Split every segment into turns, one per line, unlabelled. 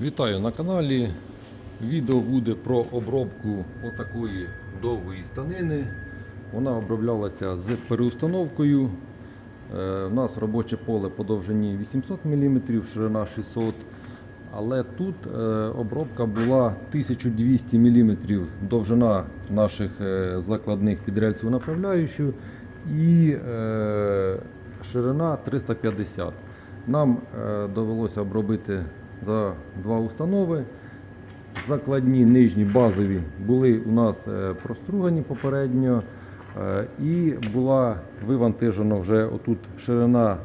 Вітаю на каналі. Відео буде про обробку отакої довгої станини. Вона оброблялася з переустановкою. Е, У нас робоче поле по довжині 800 мм, ширина 600 але тут е, обробка була 1200 мм довжина наших е, закладних під рельсову направляючу і е, ширина 350 Нам е, довелося обробити за два установи. Закладні нижні базові були у нас е, простругані попередньо, е, і була вивантажена вже отут ширина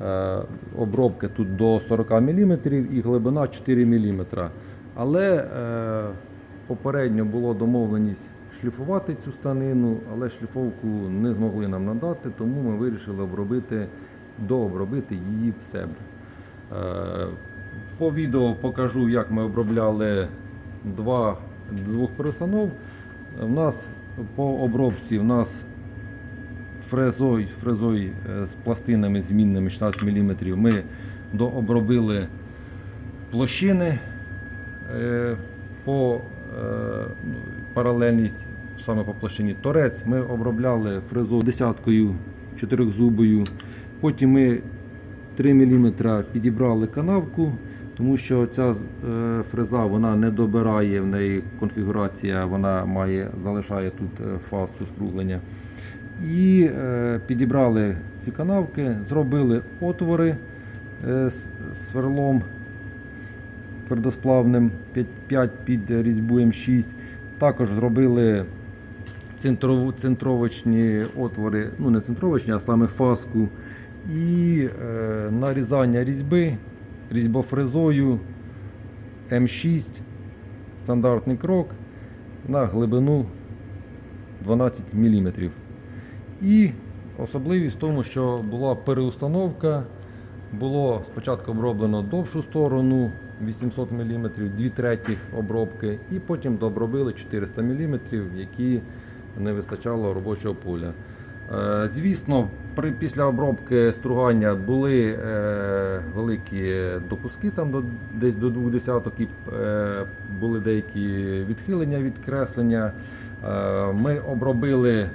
е, обробки тут до 40 мм і глибина 4 мм. Але попередньо було домовленість шліфувати цю станину, але шліфовку не змогли нам надати, тому ми вирішили обробити, дообробити її в себе. По відео покажу, як ми обробляли два, двох перестанов. У нас по обробці в нас фрезой, фрезой е, з пластинами змінними 16 мм ми дообробили площини е, по е, ну, паралельність саме по площині. Торець ми обробляли фрезою десяткою чотирьохзубою. Потім ми 3 мм підібрали канавку, тому що ця е, фреза вона не добирає в неї конфігурація, вона має, залишає тут е, фазку скруглення. І е, підібрали ці канавки, зробили отвори е, з сверлом твердосплавним 5 під різьбу М6. Також зробили центров- центровочні отвори, ну не центровочні, а саме фаску. І е, нарізання різьби різьбофрезою М6, стандартний крок на глибину 12 мм. І особливість в тому, що була переустановка. Було спочатку оброблено довшу сторону 800 мм, 2 третіх обробки, і потім дообробили 400 мм, які не вистачало робочого поля. Е, Звісно, при, після обробки стругання були е, великі допуски, там до, десь до двох десяток, і е, були деякі відхилення від креслення. Е, ми обробили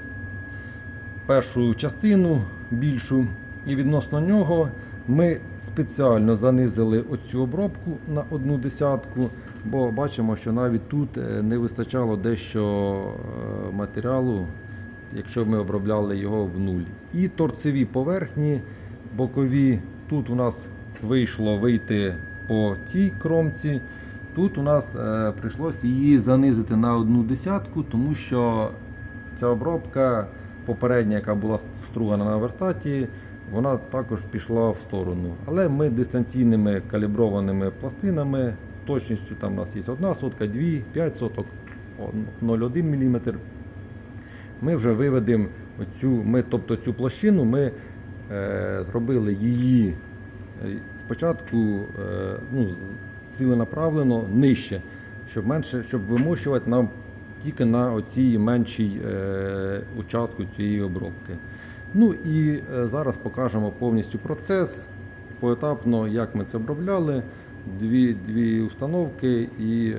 першу частину більшу, і відносно нього ми спеціально занизили оцю обробку на одну десятку, бо бачимо, що навіть тут е, не вистачало дещо е, матеріалу, якщо ми обробляли його в нуль. І торцеві поверхні бокові, тут у нас вийшло вийти по цій кромці. Тут у нас е, прийшлося її занизити на одну десятку, тому що ця обробка попередня, яка була стругана на верстаті, вона також пішла в сторону. Але ми дистанційними каліброваними пластинами з точністю там у нас є одна сотка, дві, 5 соток, 0,1 мм. Ми вже виведемо оцю, ми, тобто цю площину, ми е, зробили її е, спочатку е, ну, ціленаправлено нижче, щоб менше, щоб вимощувати нам тільки на оцій меншій е, участку цієї обробки. Ну і е, зараз покажемо повністю процес поетапно, як ми це обробляли. Дві, дві установки і е,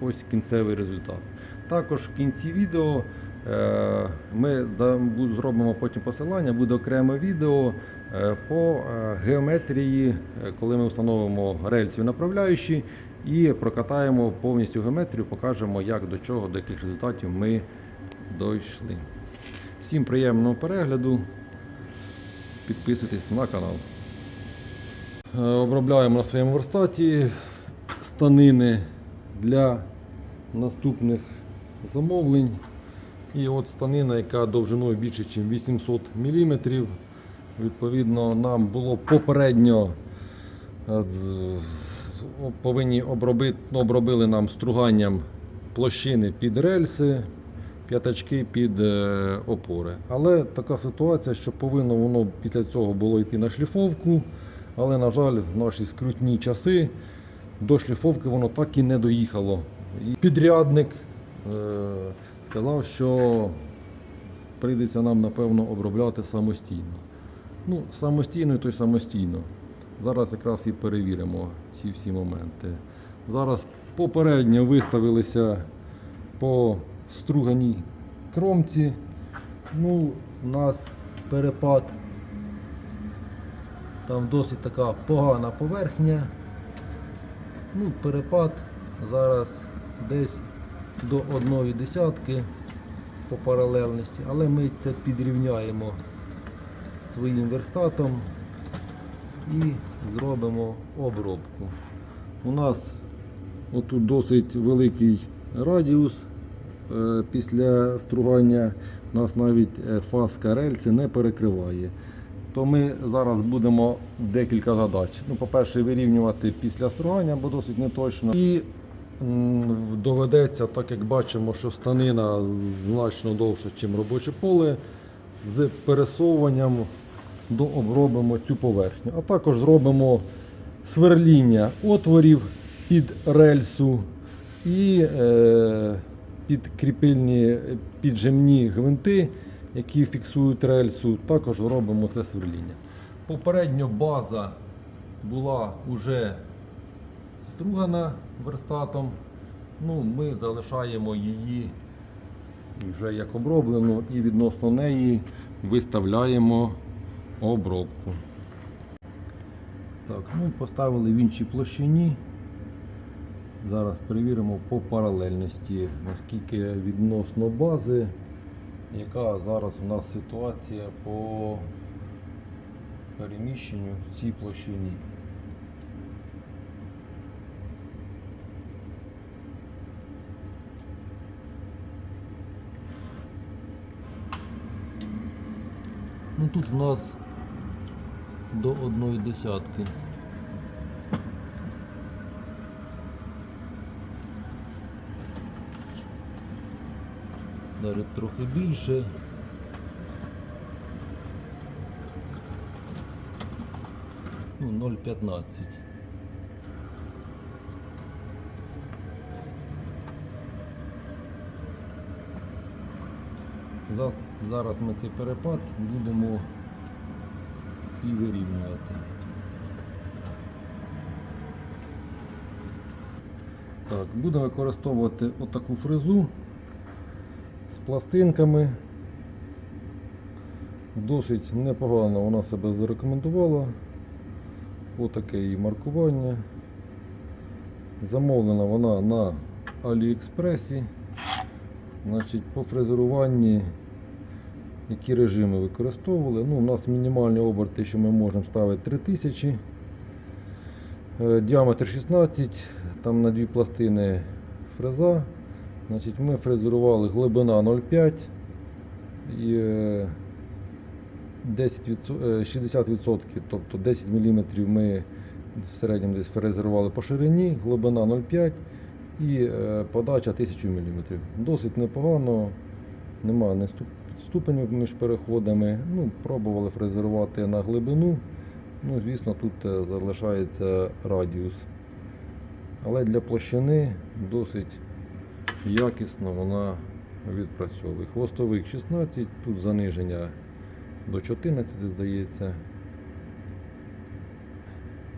ось кінцевий результат. Також в кінці відео ми зробимо потім посилання, буде окреме відео е, по е, геометрії, е, коли ми встановимо рельсів направляючі і прокатаємо повністю геометрію, покажемо, як до чого, до яких результатів ми дійшли. Всім приємного перегляду. Підписуйтесь на канал. Е, Обробляємо на своєму верстаті станини для наступних замовлень. І от станина, яка довжиною більше, ніж 800 мм. Відповідно, нам було попередньо е, повинні обробити, обробили нам струганням площини під рельси, п'ятачки під е, опори. Але така ситуація, що повинно воно після цього було йти на шліфовку. Але, на жаль, в наші скрутні часи до шліфовки воно так і не доїхало. І підрядник е, сказав, що прийдеться нам, напевно, обробляти самостійно. Ну, самостійно, то й самостійно. Зараз якраз і перевіримо ці всі моменти. Зараз попередньо виставилися по струганій кромці. Ну, у нас перепад. Там досить така погана поверхня. Ну, перепад зараз десь до одної десятки по паралельності, але ми це підрівняємо своїм верстатом і зробимо обробку. У нас отут досить великий радіус е, після стругання, нас навіть е, фаска рельси не перекриває. То ми зараз будемо декілька задач. Ну, по-перше, вирівнювати після стругання, бо досить неточно. І доведеться, так як бачимо, що станина значно довша, ніж робоче поле, з пересовуванням дообробимо цю поверхню. А також зробимо сверління отворів під рельсу і е, підкріпильні піджимні гвинти, які фіксують рельсу, також робимо це сверління. Попередньо база була вже стругана верстатом. Ну, ми залишаємо її вже як оброблену і відносно неї виставляємо обробку. Так, ну поставили в іншій площині. Зараз перевіримо по паралельності, наскільки відносно бази, яка зараз у нас ситуація по переміщенню в цій площині. Ну тут в нас до одної десятки. Навіть трохи більше. Ну, 0,15. Зараз ми цей перепад будемо і вирівнювати. Так, будемо використовувати отаку фрезу з пластинками. Досить непогано вона себе зарекомендувала. Отаке її маркування. Замовлена вона на Аліекспресі. Значить, по фрезеруванні які режими використовували. Ну, у нас мінімальні оберти, що ми можемо ставити 3000. Е, Діаметр 16, там на дві пластини фреза. Значить, Ми фрезерували глибина 0,5 і е, 10 е, 60%, тобто 10 мм ми в середньому десь фрезерували по ширині, глибина 0,5 і е, подача 1000 мм. Досить непогано, немає не ступенів між переходами. Ну, пробували фрезерувати на глибину. Ну, звісно, тут е, залишається радіус. Але для площини досить якісно вона відпрацьовує. Хвостовик 16, тут заниження до 14, здається.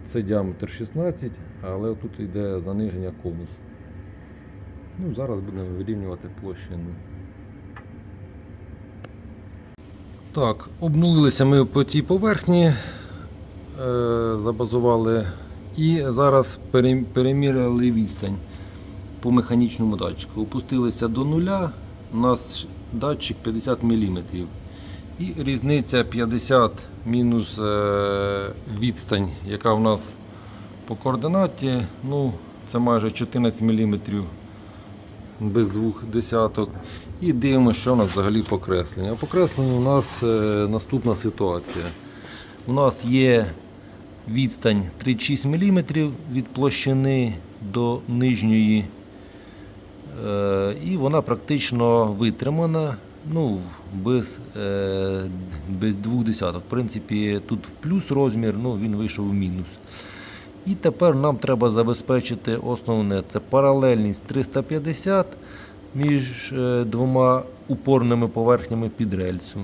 Це діаметр 16, але тут йде заниження конус. Ну, зараз будемо вирівнювати площину. Так, обнулилися ми по цій поверхні, е, забазували і зараз переміряли відстань по механічному датчику. Опустилися до нуля, у нас датчик 50 мм. І різниця 50 мінус е, відстань, яка в нас по координаті, ну, це майже 14 мм без двох десяток. І дивимося, що у нас взагалі покреслення. По кресленню у нас е, наступна ситуація. У нас є відстань 36 мм від площини до нижньої. Е, і вона практично витримана ну, без, е, без двох десяток. В принципі, тут в плюс розмір, ну, він вийшов в мінус. І тепер нам треба забезпечити основне це паралельність 350 між е, двома упорними поверхнями під рельсу.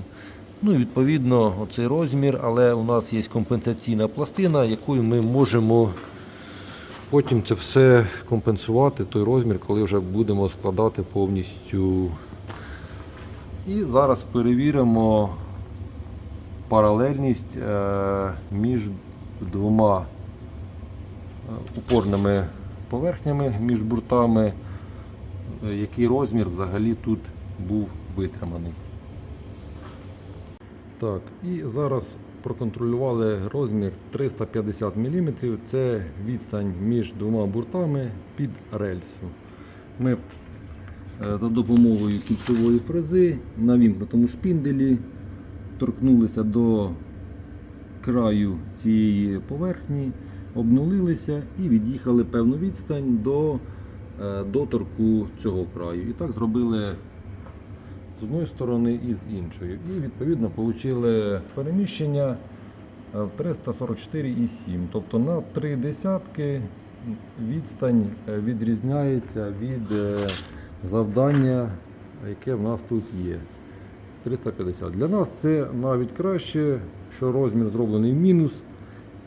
Ну і відповідно оцей розмір, але у нас є компенсаційна пластина, якою ми можемо потім це все компенсувати, той розмір, коли вже будемо складати повністю. І зараз перевіримо паралельність е, між двома упорними поверхнями, між буртами, е, який розмір взагалі тут був витриманий. Так, і зараз проконтролювали розмір 350 мм. Це відстань між двома буртами під рельсу. Ми е, за допомогою кільцевої фрези на вімкнутому шпінделі торкнулися до краю цієї поверхні, обнулилися і від'їхали певну відстань до е, доторку цього краю. І так зробили з одної сторони і з іншої. І відповідно отримали переміщення е, в 344,7. Тобто на три десятки відстань е, відрізняється від е, завдання, яке в нас тут є. 350. Для нас це навіть краще, що розмір зроблений в мінус.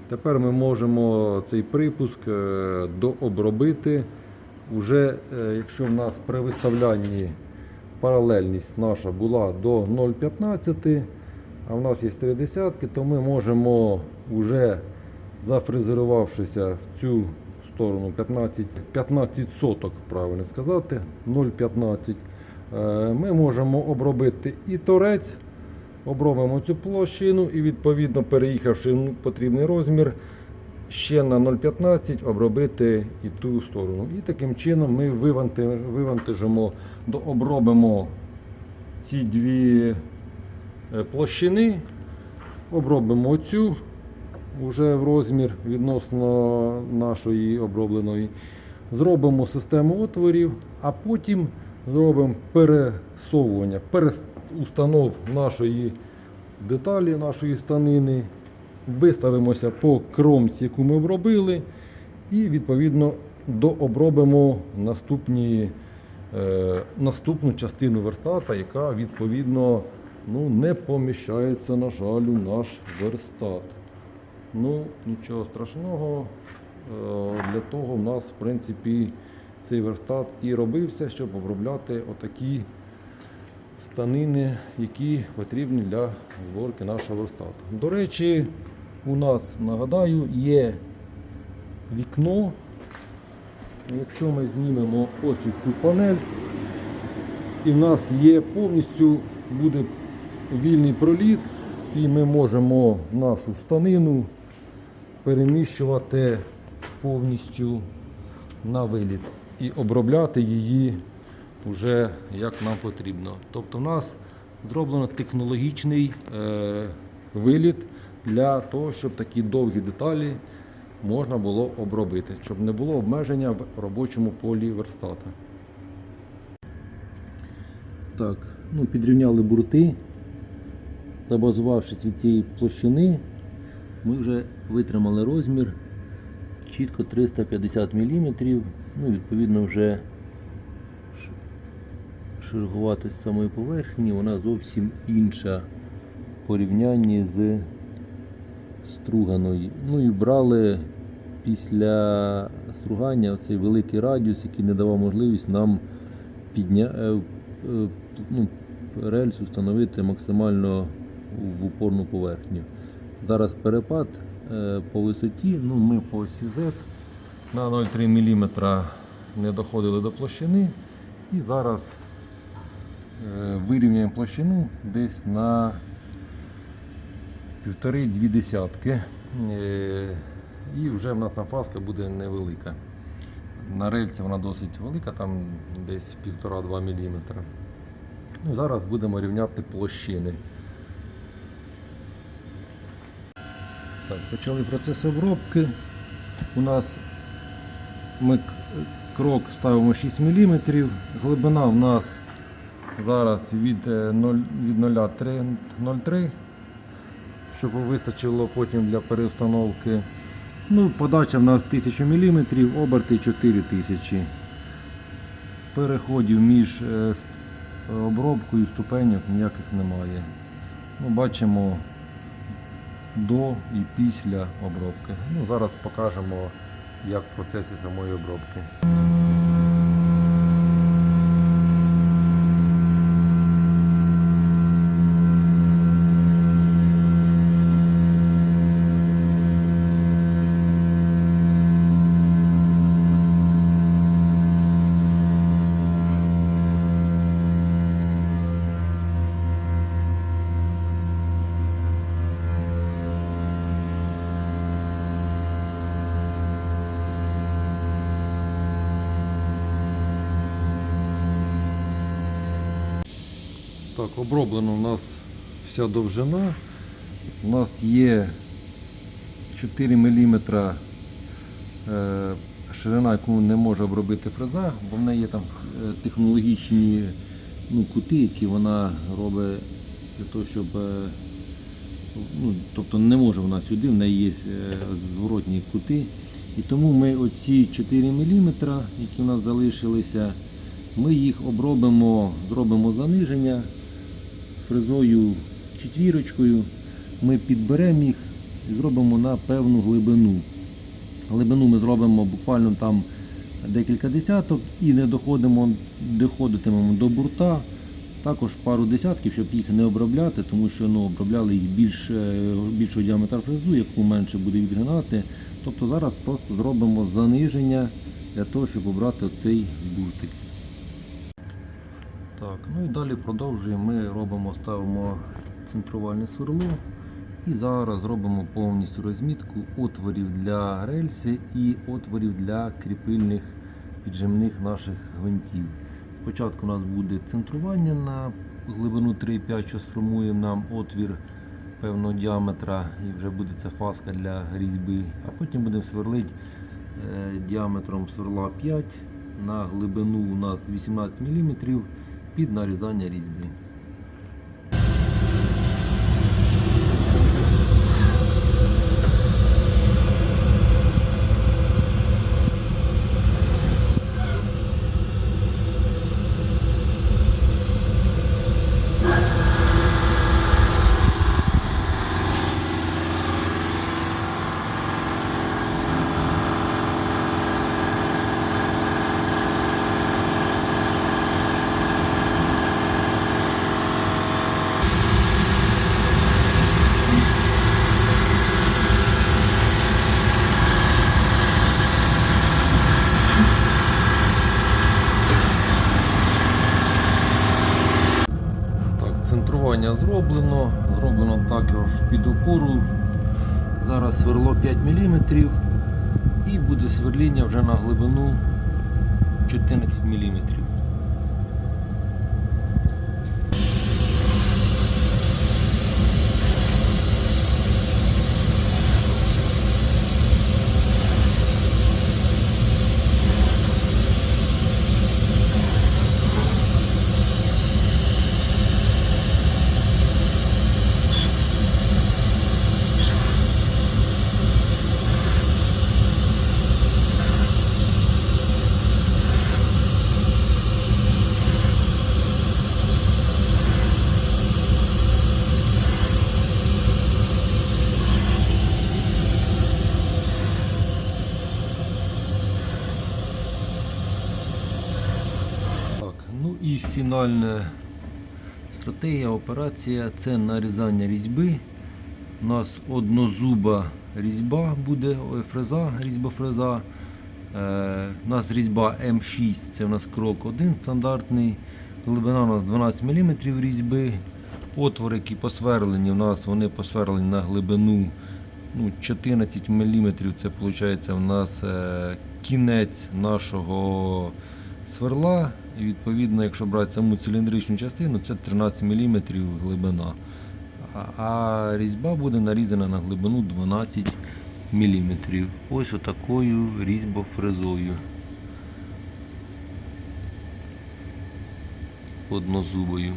Тепер ми можемо цей припуск е, дообробити. Уже е, якщо в нас при виставлянні паралельність наша була до 0,15, а в нас є 3 десятки, то ми можемо вже зафрезерувавшися в цю сторону 15, 15 соток, правильно сказати, 0,15. Е, Ми можемо обробити і торець, обробимо цю площину і відповідно переїхавши потрібний розмір, ще на 0,15 обробити і ту сторону. І таким чином ми вивантажимо, дообробимо ці дві е, площини, обробимо оцю вже в розмір відносно нашої обробленої. Зробимо систему отворів, а потім зробимо пересовування, переустанов нашої деталі, нашої станини. Виставимося по кромці, яку ми обробили, і відповідно дообробимо наступні, е, наступну частину верстата, яка відповідно ну, не поміщається, на жаль, у наш верстат. Ну, нічого страшного. Е, Для того в нас, в принципі, цей верстат і робився, щоб обробляти отакі станини, які потрібні для зборки нашого верстату. До речі, у нас, нагадаю, є вікно. Якщо ми знімемо ось цю панель, і в нас є повністю буде вільний проліт, і ми можемо нашу станину переміщувати повністю на виліт і обробляти її вже як нам потрібно. Тобто, у нас зроблено технологічний е, виліт для того, щоб такі довгі деталі можна було обробити, щоб не було обмеження в робочому полі верстата. Так, ну, підрівняли бурти. Забазувавшись від цієї площини, ми вже витримали розмір чітко 350 мм. Ну, відповідно, вже шероховатість самої поверхні, вона зовсім інша в порівнянні з струганою. Ну і брали після стругання цей великий радіус, який не давав можливість нам підня... е, е, ну, рельсу встановити максимально в упорну поверхню. Зараз перепад е, по висоті, ну ми по осі Z на 0,3 мм не доходили до площини. І зараз вирівняємо площину десь на півтори-дві десятки. Е, І вже в нас нафаска буде невелика. На рельсі вона досить велика, там десь 1,5-2 мм. Ну, зараз будемо рівняти площини. Так, почали процес обробки. У нас ми крок ставимо 6 мм. Глибина в нас зараз від е, 0 від 0,3, щоб вистачило потім для переустановки. Ну, подача в нас 1000 мм, оберти 4000. Переходів між е, обробкою і ступенів ніяких немає. Ну, бачимо до і після обробки. Ну, зараз покажемо як в процесі самої обробки. Оброблена у нас вся довжина. У нас є 4 мм е, ширина, яку не може обробити фреза, бо в неї є там е, технологічні ну, кути, які вона робить для того, щоб. е, Ну, тобто не може вона сюди, в неї є зворотні кути. І тому ми оці 4 мм, які у нас залишилися, ми їх обробимо, зробимо заниження фрезою четвірочкою. Ми підберемо їх і зробимо на певну глибину. Глибину ми зробимо буквально там декілька десяток і не доходимо, доходитимемо до бурта. Також пару десятків, щоб їх не обробляти, тому що ну, обробляли їх більш, е, більшого діаметра фрезу, яку менше буде відгинати. Тобто зараз просто зробимо заниження для того, щоб обрати цей буртик. Так, ну і далі продовжуємо. Ми робимо, ставимо центрувальне сверло і зараз зробимо повністю розмітку отворів для рельси і отворів для кріпильних піджимних наших гвинтів. Спочатку у нас буде центрування на глибину 3,5, що сформує нам отвір певного діаметра, і вже буде це фаска для різьби. А потім будемо сверлити е, діаметром сверла 5 на глибину у нас 18 мм під нарізання різьби. Так, зроблено, зроблено також під опору. Зараз сверло 5 мм і буде сверління вже на глибину 14 мм. Так, ну і стратегія, операція це нарізання різьби. У нас однозуба різьба буде, фреза, різьба фреза. Е, у нас різьба М6, це у нас крок 1 стандартний. Глибина у нас 12 мм різьби. Отвори, які посверлені, у нас вони посверлені на глибину ну, 14 мм. Це виходить у нас е, кінець нашого сверла. І відповідно, якщо брати саму циліндричну частину, це 13 мм глибина. А- різьба буде нарізана на глибину 12 мм. Ось отакою різьбофрезою. Однозубою.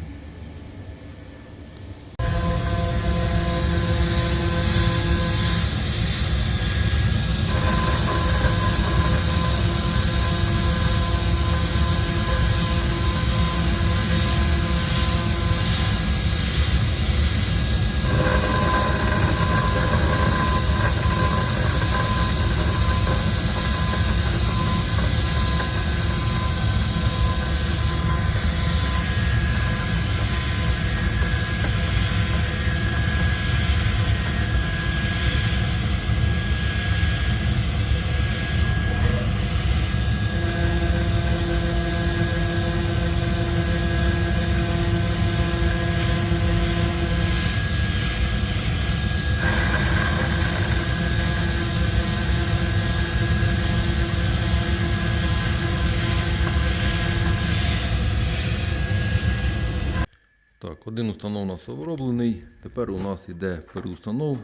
У. Тепер у нас йде переустанов,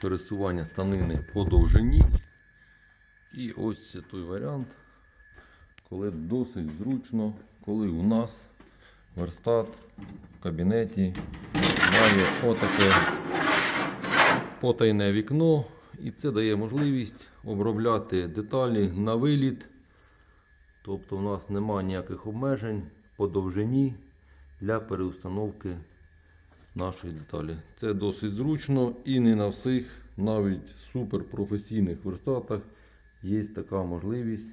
пересування станини по довжині. І ось це той варіант, коли досить зручно, коли у нас верстат в кабінеті має отаке потайне вікно, і це дає можливість обробляти деталі на виліт. Тобто у нас немає ніяких обмежень по довжині для переустановки нашої деталі. Це досить зручно і не на всіх, навіть суперпрофесійних верстатах, є така можливість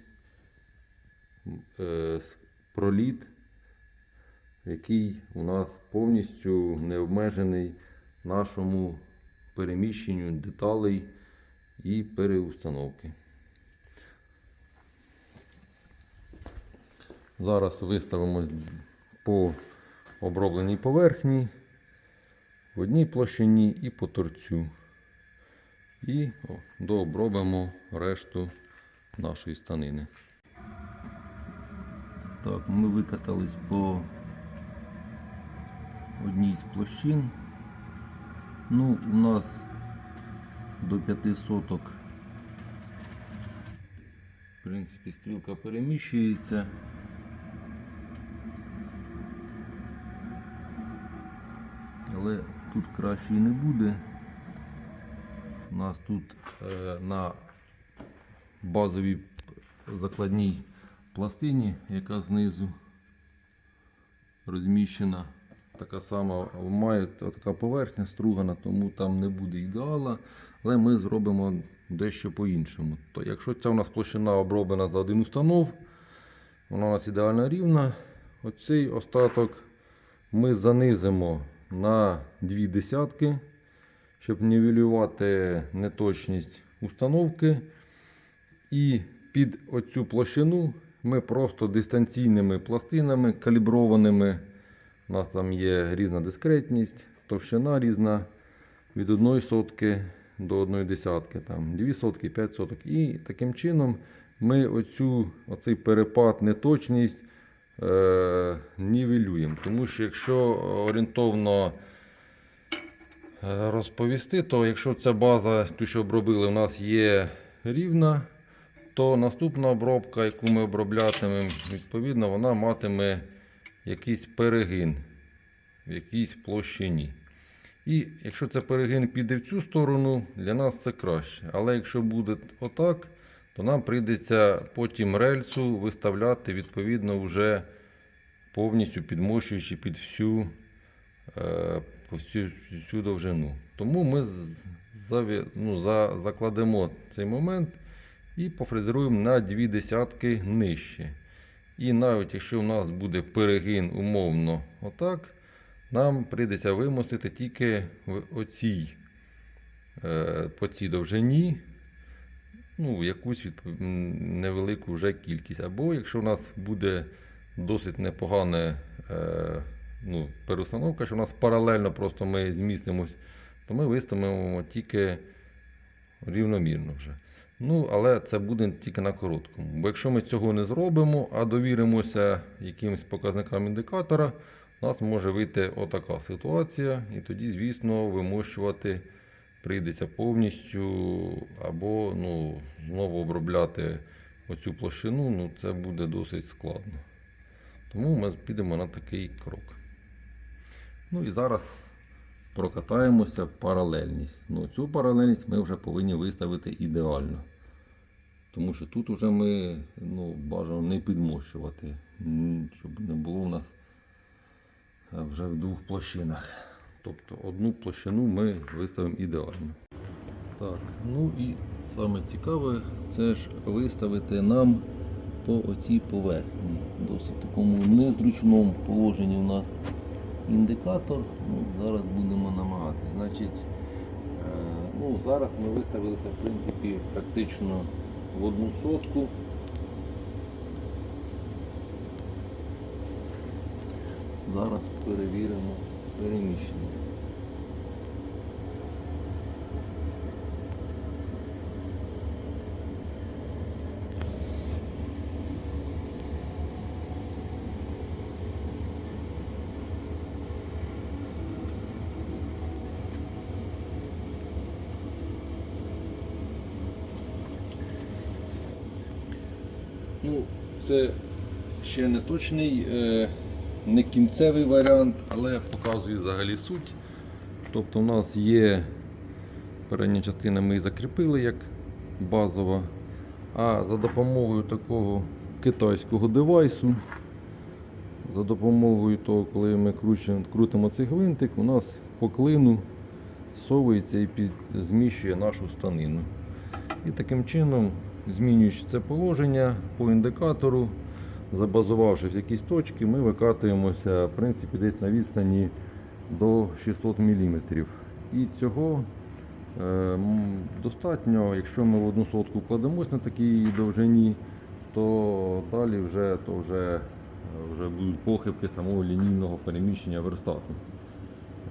е, проліт, який у нас повністю не обмежений нашому переміщенню деталей і переустановки. Зараз виставимось по обробленій поверхні в одній площині і по торцю. І дообробимо решту нашої станини. Так, ми викатались по одній з площин. Ну, у нас до 5 соток. В принципі, стрілка переміщується. Але тут краще і не буде. У нас тут е, на базовій закладній пластині, яка знизу розміщена, така сама має така поверхня стругана, тому там не буде ідеала. Але ми зробимо дещо по-іншому. То якщо ця у нас площина оброблена за один установ, вона у нас ідеально рівна. Оцей остаток ми занизимо на дві десятки, щоб нівелювати неточність установки. І під оцю площину ми просто дистанційними пластинами каліброваними. У нас там є різна дискретність, товщина різна від 1 сотки до 1 десятки, там 2 сотки, 5 соток. І таким чином ми оцю, оцей перепад, неточність е, нівелюємо. Тому що якщо орієнтовно е, розповісти, то якщо ця база, ту, що обробили, у нас є рівна, то наступна обробка, яку ми оброблятимемо, відповідно, вона матиме якийсь перегин в якійсь площині. І якщо це перегин піде в цю сторону, для нас це краще. Але якщо буде отак, то нам прийдеться потім рельсу виставляти відповідно вже повністю підмощуючи під всю, е, всю, всю довжину. Тому ми з- заві- ну, за, закладемо цей момент і пофрезеруємо на дві десятки нижче. І навіть якщо у нас буде перегин умовно отак, нам прийдеться вимостити тільки в оцій, е, по цій довжині ну, якусь м, невелику вже кількість. Або якщо у нас буде досить непогана е, ну, переустановка, що у нас паралельно просто ми змістимось, то ми виставимо тільки рівномірно вже. Ну, але це буде тільки на короткому. Бо якщо ми цього не зробимо, а довіримося якимось показникам індикатора, у нас може вийти отака ситуація, і тоді, звісно, вимощувати прийдеться повністю, або ну, знову обробляти оцю площину, ну, це буде досить складно. Тому ми підемо на такий крок. Ну і зараз прокатаємося паралельність. Ну, цю паралельність ми вже повинні виставити ідеально. Тому що тут вже ми ну, бажано не підмощувати, щоб не було у нас е, вже в двох площинах. Тобто одну площину ми виставимо ідеально. Так, ну і саме цікаве це ж виставити нам по оцій поверхні. Досить такому незручному положенні у нас індикатор. Ну, зараз будемо намагатися. Значить, е, ну, зараз ми виставилися в принципі практично в одну сотку. Зараз перевіримо Приміщення, Ну, це ще не точний. Е не кінцевий варіант, але показує взагалі суть. Тобто у нас є передня частина ми її закріпили як базова. А за допомогою такого китайського девайсу, за допомогою того, коли ми крутимо цей гвинтик, у нас по клину совується і під, зміщує нашу станину. І таким чином, змінюючи це положення по індикатору, забазувавши в якісь точки, ми викатуємося в принципі, десь на відстані до 600 мм. І цього е, достатньо, якщо ми в одну сотку кладемось на такій довжині, то далі вже, то вже, вже будуть похибки самого лінійного переміщення верстату.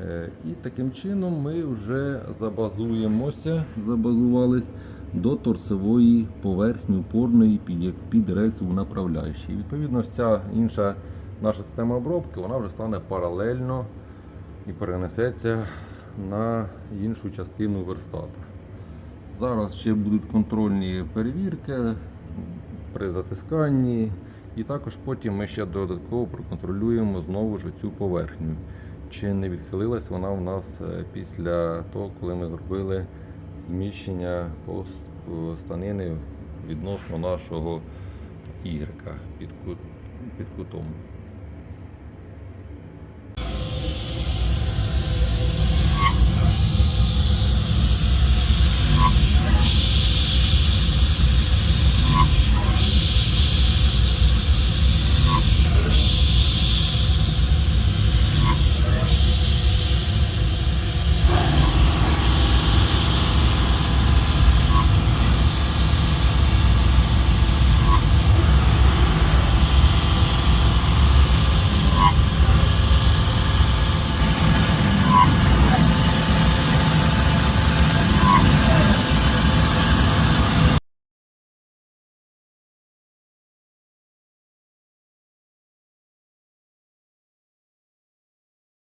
Е, І таким чином ми вже забазуємося, забазувались до торцевої поверхні опорної під, рельсову направляючу. І відповідно вся інша наша система обробки вона вже стане паралельно і перенесеться на іншу частину верстата. Зараз ще будуть контрольні перевірки при затисканні, і також потім ми ще додатково проконтролюємо знову ж цю поверхню. Чи не відхилилась вона в нас е, після того, коли ми зробили зміщення по станини відносно нашого Y під кутом.